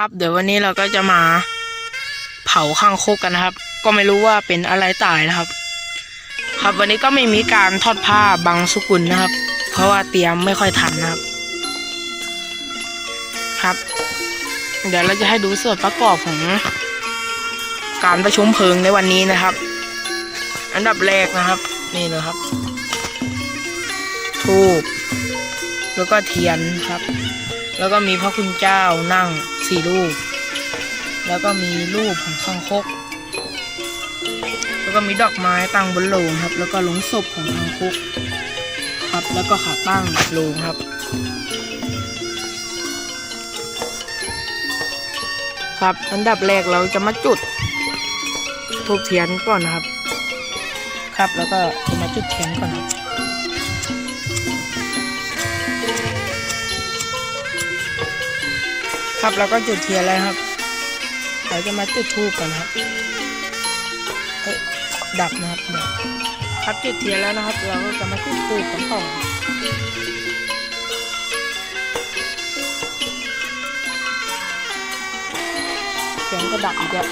ครับ เดี๋ยววันนี้เราก็จะมาเผาข้างคกกันนะครับ ก็ไม่รู้ว่าเป็นอะไรตายนะครับ ครับวันนี้ก็ไม่มีการทอดผ้าบางสุกุลนะครับ เพราะว่าเตรียมไม่ค่อยทันนะครับ ครับ เดี๋ยวเราจะให้ดูส่วนประกอบของการประชุมเพลิงในวันนี้นะครับ อันดับแรกนะครับ นี่เลยครับทูบแล้วก็เทียนครับ แล้วก็มีพระคุณเจ้านั่งสี่รูป แล้วก็มีรูปของข้างคก แล้วก็มีดอกไม้ตั้งบนโลงครับ แล้วก็หลงศพของข้างคกครับ แล้วก็ขาตั้งโลงครับ ครับอันดับแรกเราจะมาจุดทูบเทียนก่อนนะครับ ครับแล้วก็จะมาจุดเทียนก่อนครับ ครับแล้วก็จุดเทียนแล้วครับเราจะมาจุดธูปกันครับเอ้ยดับนะครับดับครับจุดเทียนแล้วนะครับ เราก็จะมาจุดธูปกันต่อเสียงก็ดับอีกแล้ว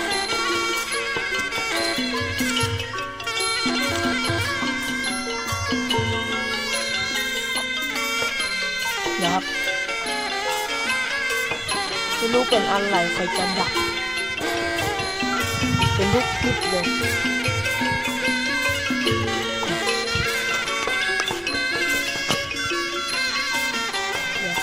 เดี๋ยวครับ รู้เป็นอะไรคอยจะดับเป็นลูกคลิปเลยเดี๋ย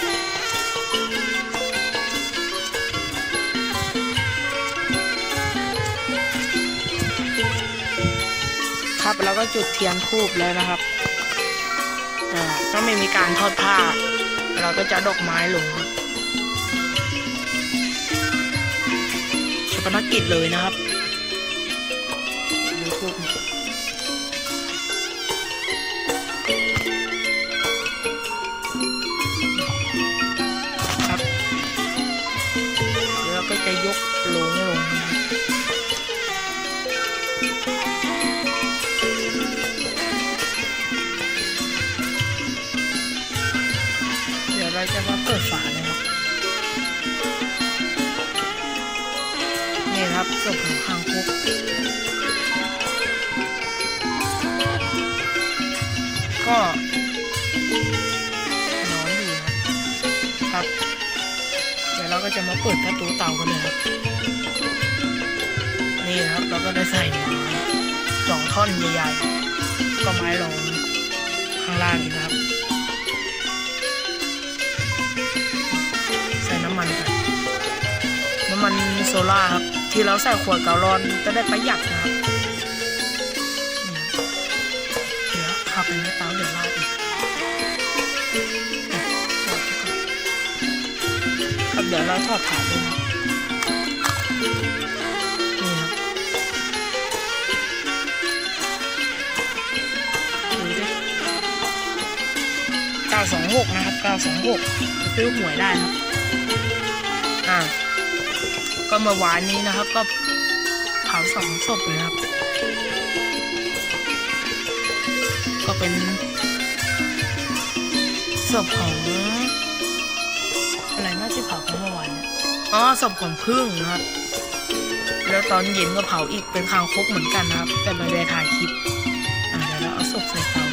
ครับแล้วก็จุดเทียนทูบแล้วนะครับอ่าก็ไม่มีการทอดผ้า เราก็จะดอกไม้ลง กิจเลยนะครับครับเดี๋ยวเราก็จะยกลงลงเดี๋ยวเราจะมาเปิดฝา บของคางคกก็นอนอยู่ครับครับ เดี๋ยวเราก็จะมาเปิดประตูเตากันเลยครับ นี่นะครับเราก็ได้ใส่ไม้สองท่อนใหญ่ๆ ก็ไม้รองข้างล่างอีกนะครับ ใส่น้ำมันกันน้ำมันโซล่าครับ ที่เราใส่ขวดกาลอนจะได้ประหยัดนะครับเดี๋ยวเข้าไปในเตาเดี๋ยวลาดอีกครับเดี๋ยวเราทอดผ่านเลยนะนี่ครับดูดิ926 นะครับ 926ซื้อหวยได้ครับ ก็เมื่อวานนี้นะครับ ก็เผาสองศพเลยครับ ก็เป็นศพของอะไรน่าจะเผาเมื่อวานเนี่ยอ๋อศพของพึ่งนะครับ แล้วตอนเย็นก็เผาอีกเป็นคางคกเหมือนกันนะครับ แต่ไม่ได้ถ่ายคลิปอ่าเดี๋ยวเราเอาศพใส่เตา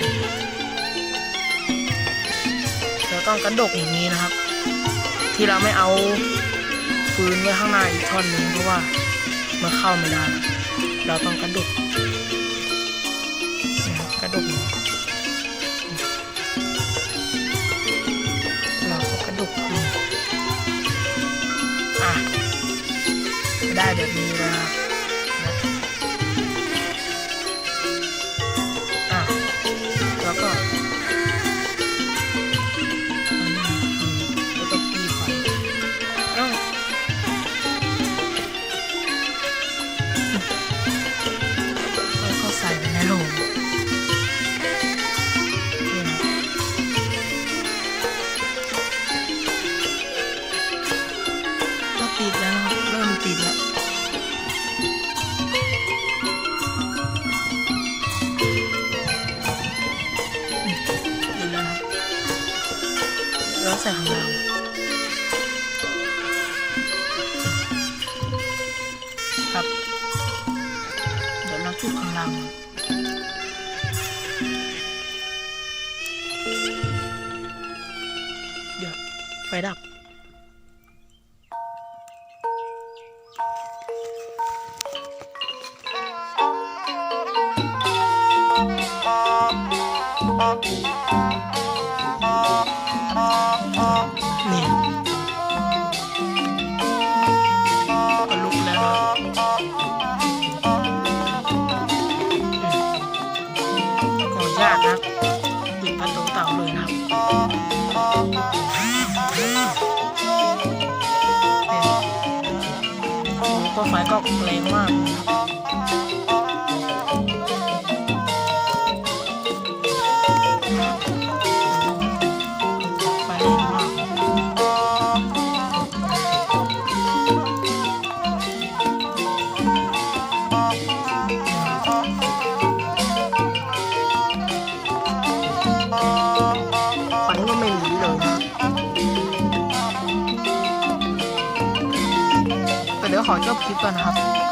เราต้องกระดกอย่างนี้นะครับ ที่เราไม่เอา ฟื้นไว้ข้างหน้าอีกท่อนหนึ่งเพราะว่ามันเข้าไม่ได้ เราต้องกระดกนะครับกระดกอย่างนี้เราก็กระดกอะได้แบบนี้แล้ว แล้วใส่ของเราครับเดี๋ยวเราจุดของเราเดี๋ยวไฟดับ ไฟก็แรงมาก แต่เดี๋ย